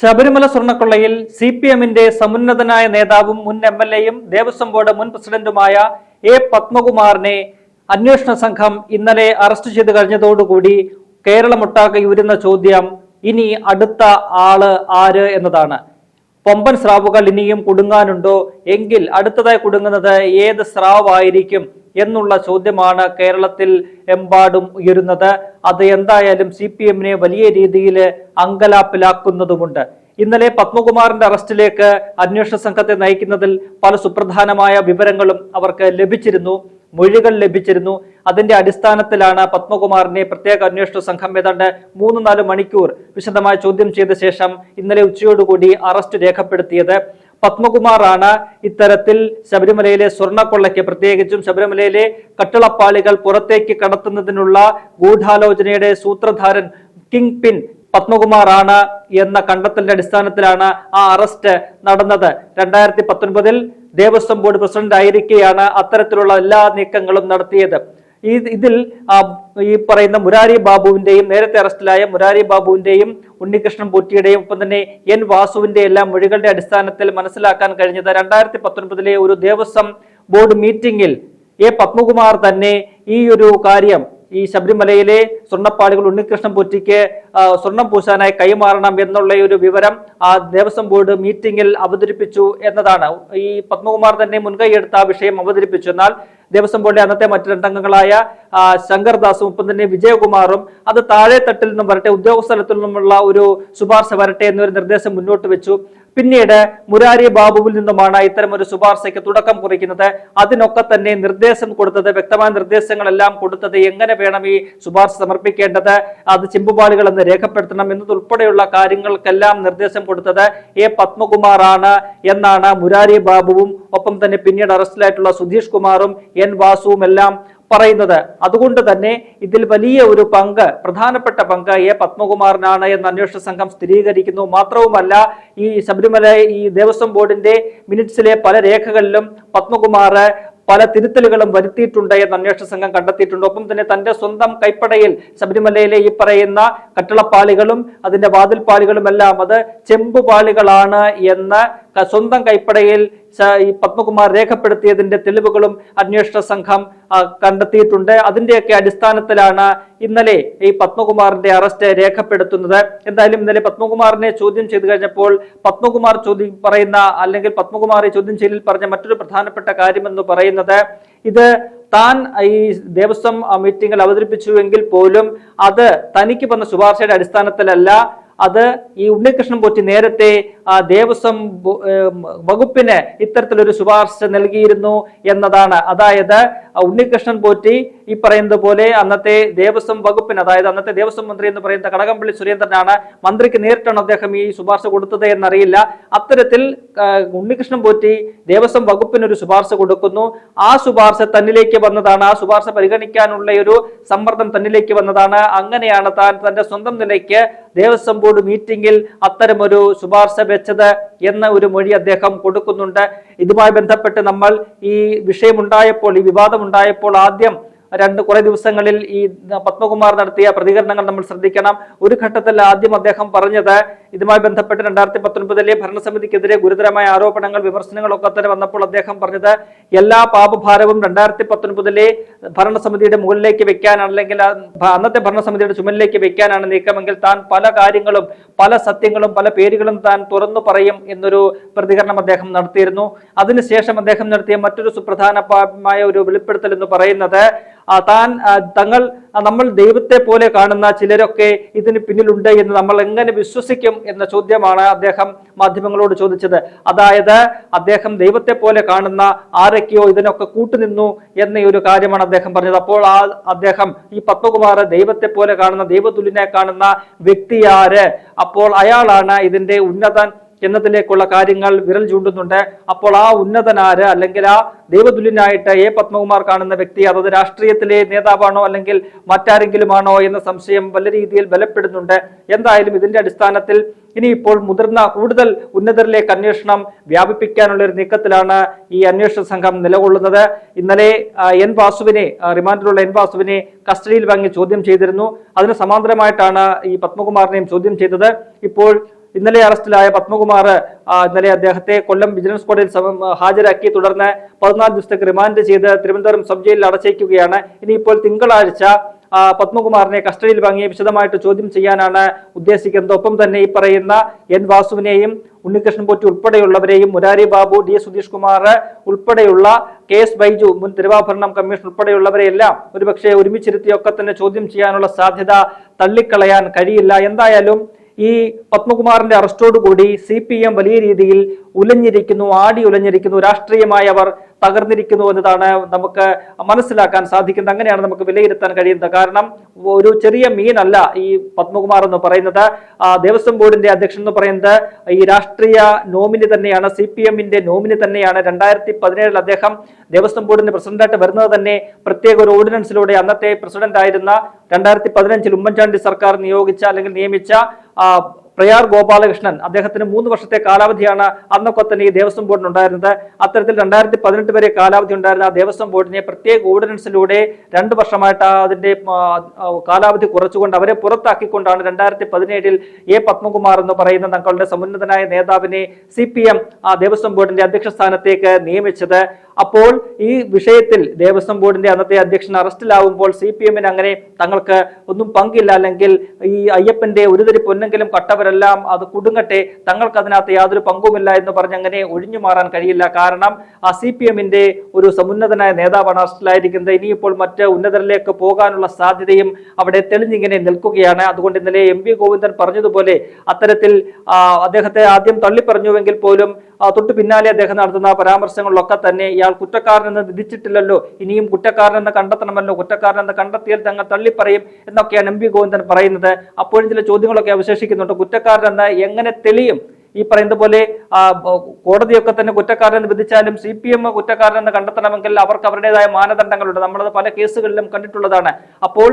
Sabarimala സ്വർണക്കൊള്ളയിൽ C P എമ്മിന്റെ സമുന്നതനായ നേതാവും മുൻ എം എൽ എയും ദേവസ്വം ബോർഡ് മുൻ പ്രസിഡന്റുമായ എ പത്മകുമാറിനെ അന്വേഷണ സംഘം ഇന്നലെ അറസ്റ്റ് ചെയ്ത് കഴിഞ്ഞതോടുകൂടി കേരളമൊട്ടാകെ ഉയരുന്ന ചോദ്യം ഇനി അടുത്ത ആൾ ആര് എന്നതാണ്. പൊമ്പൻ സ്രാവുകൾ ഇനിയും കുടുങ്ങാനുണ്ടോ? എങ്കിൽ അടുത്തതായി കുടുങ്ങുന്നത് ഏത് സ്രാവായിരിക്കും? എന്നുള്ള ചോദ്യമാണ് കേരളത്തിൽ എമ്പാടും ഉയരുന്നത്. അത് എന്തായാലും സി പി എമ്മിനെ വലിയ രീതിയിൽ അങ്കലാപ്പിലാക്കുന്നതുമുണ്ട്. ഇന്നലെ പത്മകുമാറിന്റെ അറസ്റ്റിലേക്ക് അന്വേഷണ സംഘത്തെ നയിക്കുന്നതിൽ പല സുപ്രധാനമായ വിവരങ്ങളും അവർക്ക് ലഭിച്ചിരുന്നു മൊഴികൾ ലഭിച്ചിരുന്നു. അതിന്റെ അടിസ്ഥാനത്തിലാണ് പത്മകുമാറിനെ പ്രത്യേക അന്വേഷണ സംഘം ഏതാണ്ട് മൂന്ന് നാല് മണിക്കൂർ വിശദമായി ചോദ്യം ചെയ്ത ശേഷം ഇന്നലെ ഉച്ചയോടുകൂടി അറസ്റ്റ് രേഖപ്പെടുത്തിയത്. പത്മകുമാറാണ് ഇത്തരത്തിൽ ശബരിമലയിലെ സ്വർണക്കൊള്ളയ്ക്ക് പ്രത്യേകിച്ചും ശബരിമലയിലെ കട്ടിളപ്പാളികൾ പുറത്തേക്ക് കടത്തുന്നതിനുള്ള ഗൂഢാലോചനയുടെ സൂത്രധാരൻ കിങ് പിൻ പത്മകുമാറാണ് എന്ന കണ്ടെത്തലിന്റെ അടിസ്ഥാനത്തിലാണ് ആ അറസ്റ്റ് നടന്നത്. രണ്ടായിരത്തി പത്തൊൻപതിൽ ദേവസ്വം ബോർഡ് പ്രസിഡന്റ് ആയിരിക്കെയാണ് അത്തരത്തിലുള്ള എല്ലാ നീക്കങ്ങളും നടത്തിയത്. ഈ ഇതിൽ ഈ പറയുന്ന മുരാരി ബാബുവിന്റെയും നേരത്തെ അറസ്റ്റിലായ മുരാരി ബാബുവിന്റെയും ഉണ്ണികൃഷ്ണൻ പൂറ്റിയുടെയും ഒപ്പം തന്നെ എൻ വാസുവിന്റെ എല്ലാം മൊഴികളുടെ അടിസ്ഥാനത്തിൽ മനസ്സിലാക്കാൻ കഴിഞ്ഞത് രണ്ടായിരത്തി പത്തൊൻപതിലെ ഒരു ദേവസ്വം ബോർഡ് മീറ്റിംഗിൽ എ പത്മകുമാർ തന്നെ ഈ ഒരു കാര്യം ഈ ശബരിമലയിലെ സ്വർണപ്പാളികൾ ഉണ്ണികൃഷ്ണൻ പൊറ്റിക്ക് സ്വർണം പൂശാനായി കൈമാറണം എന്നുള്ള ഒരു വിവരം ആ ദേവസ്വം ബോർഡ് മീറ്റിംഗിൽ അവതരിപ്പിച്ചു എന്നതാണ്. ഈ പത്മകുമാർ തന്നെ മുൻകൈയെടുത്ത ആ വിഷയം അവതരിപ്പിച്ചു. എന്നാൽ ദേവസ്വം ബോർഡിലെ അന്നത്തെ മറ്റു രണ്ടംഗങ്ങളായ ശങ്കർ ശങ്കർദാസും ഒപ്പം തന്നെ വിജയകുമാറും അത് താഴെ തട്ടിൽ നിന്നും വരട്ടെ ഉദ്യോഗസ്ഥലത്തിൽ നിന്നുമുള്ള ഒരു ശുപാർശ വരട്ടെ എന്നൊരു നിർദ്ദേശം മുന്നോട്ട് വെച്ചു. പിന്നീട് മുരാരി ബാബുവിൽ നിന്നുമാണ് ഇത്തരം ഒരു ശുപാർശയ്ക്ക് തുടക്കം കുറിക്കുന്നത്. അതിനൊക്കെ തന്നെ നിർദ്ദേശം കൊടുത്തത് വ്യക്തമായ നിർദ്ദേശങ്ങളെല്ലാം കൊടുത്തത് എങ്ങനെ വേണം ഈ ശുപാർശ സമർപ്പിക്കേണ്ടത് അത് ചിമ്പുപാളികൾ എന്ന് രേഖപ്പെടുത്തണം എന്നതുൾപ്പെടെയുള്ള കാര്യങ്ങൾക്കെല്ലാം നിർദ്ദേശം കൊടുത്തത് എ പത്മകുമാർ ആണ് എന്നാണ് മുരാരി ബാബുവും ഒപ്പം തന്നെ പിന്നീട് അറസ്റ്റിലായിട്ടുള്ള സുധീഷ് കുമാറും എൻ വാസുവും എല്ലാം പറയുന്നത്. അതുകൊണ്ട് തന്നെ ഇതിൽ വലിയ ഒരു പങ്ക് പ്രധാനപ്പെട്ട പങ്ക് എ പത്മകുമാറിനാണ് എന്ന് അന്വേഷണ സംഘം സ്ഥിരീകരിക്കുന്നു. മാത്രവുമല്ല ഈ ശബരിമല ഈ ദേവസ്വം ബോർഡിന്റെ മിനിറ്റ്സിലെ പല രേഖകളിലും പത്മകുമാർ പല തിരുത്തലുകളും വരുത്തിയിട്ടുണ്ട് എന്ന് അന്വേഷണ സംഘം കണ്ടെത്തിയിട്ടുണ്ട്. ഒപ്പം തന്നെ തന്റെ സ്വന്തം കൈപ്പടയിൽ ശബരിമലയിലെ ഈ പറയുന്ന കട്ടിളപ്പാളികളും അതിന്റെ വാതിൽപ്പാളികളും എല്ലാം അത് ചെമ്പുപാളികളാണ് എന്ന് സ്വന്തം കൈപ്പടയിൽ ഈ പത്മകുമാർ രേഖപ്പെടുത്തിയതിന്റെ തെളിവുകളും അന്വേഷണ സംഘം കണ്ടെത്തിയിട്ടുണ്ട്. അതിന്റെയൊക്കെ അടിസ്ഥാനത്തിലാണ് ഇന്നലെ ഈ പത്മകുമാറിന്റെ അറസ്റ്റ് രേഖപ്പെടുത്തുന്നത്. എന്തായാലും ഇന്നലെ പത്മകുമാറിനെ ചോദ്യം ചെയ്തു കഴിഞ്ഞപ്പോൾ പത്മകുമാർ ചോദ്യം പറയുന്ന അല്ലെങ്കിൽ പത്മകുമാർ ഈ ചോദ്യം ചെയ്യലിൽ പറഞ്ഞ മറ്റൊരു പ്രധാനപ്പെട്ട കാര്യമെന്ന് പറയുന്നത് ഇത് താൻ ഈ ദേവസ്വം മീറ്റിംഗിൽ അവതരിപ്പിച്ചുവെങ്കിൽ പോലും അത് തനിക്ക് വന്ന ശുപാർശയുടെ അടിസ്ഥാനത്തിലല്ല. അത് ഈ ഉണ്ണികൃഷ്ണൻ പോറ്റി നേരത്തെ ദേവസ്വം വകുപ്പിന് ഇത്തരത്തിലൊരു ശുപാർശ നൽകിയിരുന്നു എന്നതാണ്. അതായത് ഉണ്ണികൃഷ്ണൻ പോറ്റി ഈ പറയുന്നത് പോലെ അന്നത്തെ ദേവസ്വം വകുപ്പിന് അതായത് അന്നത്തെ ദേവസ്വം മന്ത്രി എന്ന് പറയുന്ന കടകംപള്ളി സുരേന്ദ്രനാണ് മന്ത്രിക്ക് നേരിട്ടാണ് അദ്ദേഹം ഈ ശുപാർശ കൊടുത്തത് എന്നറിയില്ല. അത്തരത്തിൽ ഉണ്ണികൃഷ്ണൻ പോറ്റി ദേവസ്വം വകുപ്പിന് ഒരു ശുപാർശ കൊടുക്കുന്നു. ആ ശുപാർശ തന്നിലേക്ക് വന്നതാണ്. ആ ശുപാർശ പരിഗണിക്കാനുള്ള ഒരു സമ്മർദ്ദം തന്നിലേക്ക് വന്നതാണ്. അങ്ങനെയാണ് താൻ തന്റെ സ്വന്തം നിലയ്ക്ക് ദേവസ്വം ബോർഡ് മീറ്റിംഗിൽ അത്തരമൊരു ശുപാർശ വെച്ചത് എന്ന ഒരു മൊഴി അദ്ദേഹം കൊടുക്കുന്നുണ്ട്. ഇതുമായി ബന്ധപ്പെട്ട് നമ്മൾ ഈ വിഷയമുണ്ടായപ്പോൾ ഈ വിവാദമുണ്ടായപ്പോൾ ആദ്യം രണ്ട് കുറെ ദിവസങ്ങളിൽ ഈ പത്മകുമാർ നടത്തിയ പ്രതികരണങ്ങൾ നമ്മൾ ശ്രദ്ധിക്കണം. ഒരു ഘട്ടത്തിൽ ആദ്യം അദ്ദേഹം പറഞ്ഞത് ഇതുമായി ബന്ധപ്പെട്ട് രണ്ടായിരത്തി പത്തൊൻപതിലെ ഭരണസമിതിക്കെതിരെ ഗുരുതരമായ ആരോപണങ്ങൾ വിമർശനങ്ങളൊക്കെ തന്നെ വന്നപ്പോൾ അദ്ദേഹം പറഞ്ഞത് എല്ലാ പാപഭാരവും രണ്ടായിരത്തി പത്തൊൻപതിലെ ഭരണസമിതിയുടെ മുകളിലേക്ക് വെക്കാനാണ് അല്ലെങ്കിൽ അന്നത്തെ ഭരണസമിതിയുടെ ചുമലിലേക്ക് വെക്കാനാണ് നീക്കമെങ്കിൽ താൻ പല കാര്യങ്ങളും പല സത്യങ്ങളും പല പേരുകളും താൻ തുറന്നു പറയും എന്നൊരു പ്രതികരണം അദ്ദേഹം നടത്തിയിരുന്നു. അതിനുശേഷം അദ്ദേഹം നടത്തിയ മറ്റൊരു സുപ്രധാനമായ ഒരു വെളിപ്പെടുത്തൽ എന്ന് പറയുന്നത് താൻ തങ്ങൾ നമ്മൾ ദൈവത്തെ പോലെ കാണുന്ന ചിലരൊക്കെ ഇതിന് പിന്നിലുണ്ട് എന്ന് നമ്മൾ എങ്ങനെ വിശ്വസിക്കും എന്ന ചോദ്യമാണ് അദ്ദേഹം മാധ്യമങ്ങളോട് ചോദിച്ചത്. അതായത് അദ്ദേഹം ദൈവത്തെ പോലെ കാണുന്ന ആരൊക്കെയോ ഇതിനൊക്കെ കൂട്ടുനിന്നു എന്ന ഒരു കാര്യമാണ് അദ്ദേഹം പറഞ്ഞത്. അപ്പോൾ ആ അദ്ദേഹം ഈ പത്മകുമാർ ദൈവത്തെ പോലെ കാണുന്ന ദൈവതുല്യനെ കാണുന്ന വ്യക്തിയാര് അപ്പോൾ അയാളാണ് ഇതിന്റെ ഉന്നതൻ എന്നതിലേക്കുള്ള കാര്യങ്ങൾ വിരൽ ചൂണ്ടുന്നുണ്ട്. അപ്പോൾ ആ ഉന്നതനാര് അല്ലെങ്കിൽ ആ ദൈവതുല്യനായിട്ട് എ പത്മകുമാർ കാണുന്ന വ്യക്തി അതത് രാഷ്ട്രീയത്തിലെ നേതാവാണോ അല്ലെങ്കിൽ മറ്റാരെങ്കിലും ആണോ എന്ന സംശയം വല്ല രീതിയിൽ ബലപ്പെടുന്നുണ്ട്. എന്തായാലും ഇതിന്റെ അടിസ്ഥാനത്തിൽ ഇനിയിപ്പോൾ മുതിർന്ന കൂടുതൽ ഉന്നതരിലേക്ക് അന്വേഷണം വ്യാപിപ്പിക്കാനുള്ള ഒരു നീക്കത്തിലാണ് ഈ അന്വേഷണ സംഘം നിലകൊള്ളുന്നത്. ഇന്നലെ എൻ വാസുവിനെ റിമാൻഡിലുള്ള എൻ വാസുവിനെ കസ്റ്റഡിയിൽ വാങ്ങി ചോദ്യം ചെയ്തിരുന്നു. അതിന് സമാന്തരമായിട്ടാണ് ഈ പത്മകുമാറിനെയും ചോദ്യം ചെയ്തത്. ഇപ്പോൾ ഇന്നലെ അറസ്റ്റിലായ പത്മകുമാർ ഇന്നലെ അദ്ദേഹത്തെ കൊല്ലം വിജിലൻസ് കോടതിയിൽ ഹാജരാക്കി. തുടർന്ന് പതിനാല് ദിവസത്തേക്ക് റിമാൻഡ് ചെയ്ത് തിരുവനന്തപുരം സബ് ജയിലിൽ അടച്ചേക്കുകയാണ് ഇനിയിപ്പോൾ തിങ്കളാഴ്ച പത്മകുമാറിനെ കസ്റ്റഡിയിൽ വാങ്ങി വിശദമായിട്ട് ചോദ്യം ചെയ്യാനാണ് ഉദ്ദേശിക്കുന്നത്. ഒപ്പം തന്നെ ഈ പറയുന്ന എൻ വാസുവിനെയും ഉണ്ണികൃഷ്ണൻ പോറ്റി ഉൾപ്പെടെയുള്ളവരെയും മുരാരി ബാബു ഡി സുധീഷ് കുമാർ ഉൾപ്പെടെയുള്ള കെ എസ് ബൈജു മുൻ തിരുവാഭരണം കമ്മീഷൻ ഉൾപ്പെടെയുള്ളവരെയെല്ലാം ഒരുപക്ഷെ ഒരുമിച്ചിരുത്തിയൊക്കെ തന്നെ ചോദ്യം ചെയ്യാനുള്ള സാധ്യത തള്ളിക്കളയാൻ കഴിയില്ല. എന്തായാലും ഈ പത്മകുമാറിന്റെ അറസ്റ്റോടുകൂടി സി പി എം വലിയ രീതിയിൽ ഉലഞ്ഞിരിക്കുന്നു ആടി ഉലഞ്ഞിരിക്കുന്നു. രാഷ്ട്രീയമായി അവർ തകർന്നിരിക്കുന്നു എന്നതാണ് നമുക്ക് മനസ്സിലാക്കാൻ സാധിക്കുന്നത്. അങ്ങനെയാണ് നമുക്ക് വിലയിരുത്താൻ കഴിയുന്നത്. കാരണം ഒരു ചെറിയ മീനല്ല ഈ പത്മകുമാർ എന്ന് പറയുന്നത്. ദേവസ്വം ബോർഡിന്റെ അധ്യക്ഷൻ എന്ന് പറയുന്നത് ഈ രാഷ്ട്രീയ നോമിനി തന്നെയാണ് സി പി എമ്മിന്റെ നോമിനി തന്നെയാണ്. രണ്ടായിരത്തി പതിനേഴിൽ അദ്ദേഹം ദേവസ്വം ബോർഡിന്റെ പ്രസിഡന്റായിട്ട് വരുന്നത് തന്നെ പ്രത്യേക ഒരു ഓർഡിനൻസിലൂടെ അന്നത്തെ പ്രസിഡന്റ് ആയിരുന്ന രണ്ടായിരത്തി പതിനഞ്ചിൽ ഉമ്മൻചാണ്ടി സർക്കാർ നിയോഗിച്ച അല്ലെങ്കിൽ നിയമിച്ച പ്രയാർ ഗോപാലകൃഷ്ണൻ അദ്ദേഹത്തിന് മൂന്ന് വർഷത്തെ കാലാവധിയാണ് അന്നൊക്കെ തന്നെ ഈ ദേവസ്വം ബോർഡിന് ഉണ്ടായിരുന്നത്. അത്തരത്തിൽ രണ്ടായിരത്തി പതിനെട്ട് വരെ കാലാവധി ഉണ്ടായിരുന്ന ആ ദേവസ്വം ബോർഡിനെ പ്രത്യേക ഓർഡിനൻസിലൂടെ രണ്ട് വർഷമായിട്ട് അതിന്റെ കാലാവധി കുറച്ചുകൊണ്ട് അവരെ പുറത്താക്കിക്കൊണ്ടാണ് രണ്ടായിരത്തി പതിനേഴിൽ എ പത്മകുമാർ എന്ന് പറയുന്ന തങ്ങളുടെ സമുന്നതനായ നേതാവിനെ സി പി എം ആ ദേവസ്വം ബോർഡിന്റെ അധ്യക്ഷ സ്ഥാനത്തേക്ക് നിയമിച്ചത്. അപ്പോൾ ഈ വിഷയത്തിൽ ദേവസ്വം ബോർഡിന്റെ അന്നത്തെ അധ്യക്ഷൻ അറസ്റ്റിലാവുമ്പോൾ സി പി എമ്മിന് അങ്ങനെ തങ്ങൾക്ക് ഒന്നും പങ്കില്ല. അല്ലെങ്കിൽ ഈ അയ്യപ്പന്റെ ഒരുതരി പൊന്നെങ്കിലും കട്ടവരെല്ലാം അത് കുടുങ്ങട്ടെ തങ്ങൾക്ക് അതിനകത്ത് യാതൊരു പങ്കുമില്ല എന്ന് പറഞ്ഞ് അങ്ങനെ ഒഴിഞ്ഞു മാറാൻ കഴിയില്ല. കാരണം ആ സി പി എമ്മിന്റെ ഒരു സമുന്നതനായ നേതാവാണ് അറസ്റ്റിലായിരിക്കുന്നത്. ഇനിയിപ്പോൾ മറ്റ് ഉന്നതരിലേക്ക് പോകാനുള്ള സാധ്യതയും അവിടെ തെളിഞ്ഞിങ്ങനെ നിൽക്കുകയാണ്. അതുകൊണ്ട് ഇന്നലെ എം വി ഗോവിന്ദൻ പറഞ്ഞതുപോലെ അത്തരത്തിൽ അദ്ദേഹത്തെ ആദ്യം തള്ളിപ്പറഞ്ഞുവെങ്കിൽ പോലും തൊട്ടു പിന്നാലെ അദ്ദേഹം നടത്തുന്ന പരാമർശങ്ങളിലൊക്കെ തന്നെ ഇയാൾ കുറ്റക്കാരനെന്ന് വിധിച്ചിട്ടില്ലല്ലോ. ഇനിയും കുറ്റക്കാരനെന്ന് കണ്ടെത്തണമല്ലോ. കുറ്റക്കാരനെന്ന് കണ്ടെത്തിയാൽ തങ്ങൾ തള്ളിപ്പറയും എന്നൊക്കെയാണ് എം വി ഗോവിന്ദൻ പറയുന്നത്. അപ്പോഴും ചില ചോദ്യങ്ങളൊക്കെ അവശേഷിക്കുന്നുണ്ട്. കുറ്റക്കാരനെന്ന് എങ്ങനെ തെളിയും? ഈ പറയുന്ന പോലെ കോടതിയൊക്കെ തന്നെ കുറ്റക്കാരനെന്ന് വിധിച്ചാലും സി പി എം കുറ്റക്കാരനെന്ന് കണ്ടെത്തണമെങ്കിൽ അവർക്ക് അവരുടേതായ മാനദണ്ഡങ്ങളുണ്ട്. നമ്മളത് പല കേസുകളിലും കണ്ടിട്ടുള്ളതാണ്. അപ്പോൾ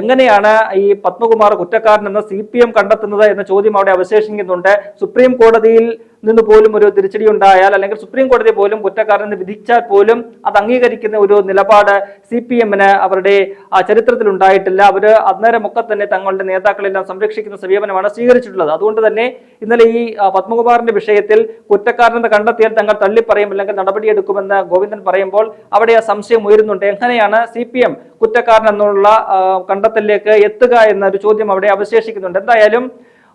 എങ്ങനെയാണ് ഈ പത്മകുമാർ കുറ്റക്കാരനെന്ന് സി പി എം കണ്ടെത്തുന്നത് എന്ന ചോദ്യം അവിടെ അവശേഷിക്കുന്നുണ്ട്. സുപ്രീം കോടതിയിൽ നിന്ന് പോലും ഒരു തിരിച്ചടി ഉണ്ടായാൽ അല്ലെങ്കിൽ സുപ്രീം കോടതി പോലും കുറ്റക്കാരനെന്ന് വിധിച്ചാൽ പോലും അത് അംഗീകരിക്കുന്ന ഒരു നിലപാട് സി പി എമ്മിന് അവരുടെ ചരിത്രത്തിൽ ഉണ്ടായിട്ടില്ല. അവർ അന്നേരമൊക്കെ തന്നെ തങ്ങളുടെ നേതാക്കളെല്ലാം സംരക്ഷിക്കുന്ന സമീപനമാണ് സ്വീകരിച്ചിട്ടുള്ളത്. അതുകൊണ്ട് തന്നെ ഇന്നലെ ഈ പത്മകുമാറിന്റെ വിഷയത്തിൽ കുറ്റക്കാരനെ കണ്ടെത്തിയാൽ തങ്ങൾ തള്ളിപ്പറയും അല്ലെങ്കിൽ നടപടിയെടുക്കുമെന്ന് ഗോവിന്ദൻ പറയുമ്പോൾ അവിടെ ആ സംശയം ഉയരുന്നുണ്ട്. എങ്ങനെയാണ് സി പി എം കുറ്റക്കാരൻ എന്നുള്ള കണ്ടെത്തലിലേക്ക് എത്തുക എന്നൊരു ചോദ്യം അവിടെ അവശേഷിക്കുന്നുണ്ട്. എന്തായാലും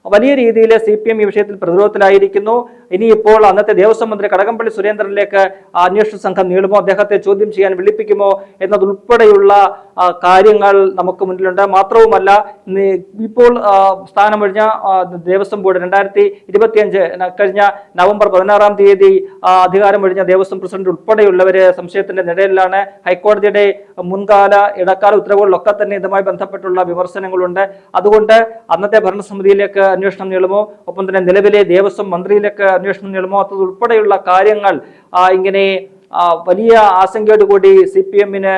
വലിയ രീതിയിൽ സി പി എം ഈ വിഷയത്തിൽ പ്രതിരോധത്തിലായിരിക്കുന്നു. ഇനിയിപ്പോൾ അന്നത്തെ ദേവസ്വം മന്ത്രി കടകംപള്ളി സുരേന്ദ്രനിലേക്ക് അന്വേഷണ സംഘം നീളുമോ? അദ്ദേഹത്തെ ചോദ്യം ചെയ്യാൻ വിളിപ്പിക്കുമോ? എന്നതുൾപ്പെടെയുള്ള കാര്യങ്ങൾ നമുക്ക് മുന്നിലുണ്ട്. മാത്രവുമല്ല ഇപ്പോൾ സ്ഥാനമൊഴിഞ്ഞ ദേവസ്വം ബോർഡ് രണ്ടായിരത്തി ഇരുപത്തിയഞ്ച് കഴിഞ്ഞ നവംബർ പതിനാറാം തീയതി അധികാരമൊഴിഞ്ഞ ദേവസ്വം പ്രസിഡന്റ് ഉൾപ്പെടെയുള്ളവര് സംശയത്തിന്റെ നിഴലിലാണ്. ഹൈക്കോടതിയുടെ മുൻകാല ഇടക്കാല ഉത്തരവുകളിലൊക്കെ തന്നെ ഇതുമായി ബന്ധപ്പെട്ടുള്ള വിമർശനങ്ങളുണ്ട്. അതുകൊണ്ട് അന്നത്തെ ഭരണസമിതിയിലേക്ക് അന്വേഷണം നീളുമോ? ഒപ്പം തന്നെ നിലവിലെ ദേവസ്വം മന്ത്രിയിലേക്ക് അന്വേഷണം നീളുമോ അത് ഉൾപ്പെടെയുള്ള കാര്യങ്ങൾ ഇങ്ങനെ വലിയ ആശങ്കയോട് കൂടി സി പി എമ്മിന്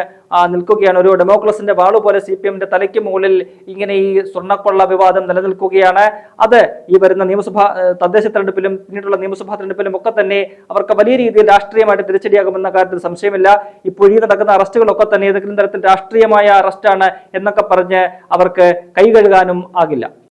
നിൽക്കുകയാണ്. ഒരു ഡെമോക്രസിന്റെ വാൾ പോലെ സി പി എമ്മിന്റെ തലയ്ക്ക് മുകളിൽ ഇങ്ങനെ ഈ സ്വർണക്കൊള്ള വിവാദം നിലനിൽക്കുകയാണ്. അത് ഈ വരുന്ന നിയമസഭാ തദ്ദേശ തെരഞ്ഞെടുപ്പിലും പിന്നീടുള്ള നിയമസഭാ തെരഞ്ഞെടുപ്പിലും ഒക്കെ തന്നെ അവർക്ക് വലിയ രീതിയിൽ രാഷ്ട്രീയമായിട്ട് തിരിച്ചടിയാകുമെന്ന കാര്യത്തിൽ സംശയമില്ല. ഇപ്പോൾ നടക്കുന്ന അറസ്റ്റുകളൊക്കെ തന്നെ ഏതെങ്കിലും തരത്തിൽ രാഷ്ട്രീയമായ അറസ്റ്റാണ് എന്നൊക്കെ പറഞ്ഞ് അവർക്ക് കൈ കഴുകാനും ആകില്ല.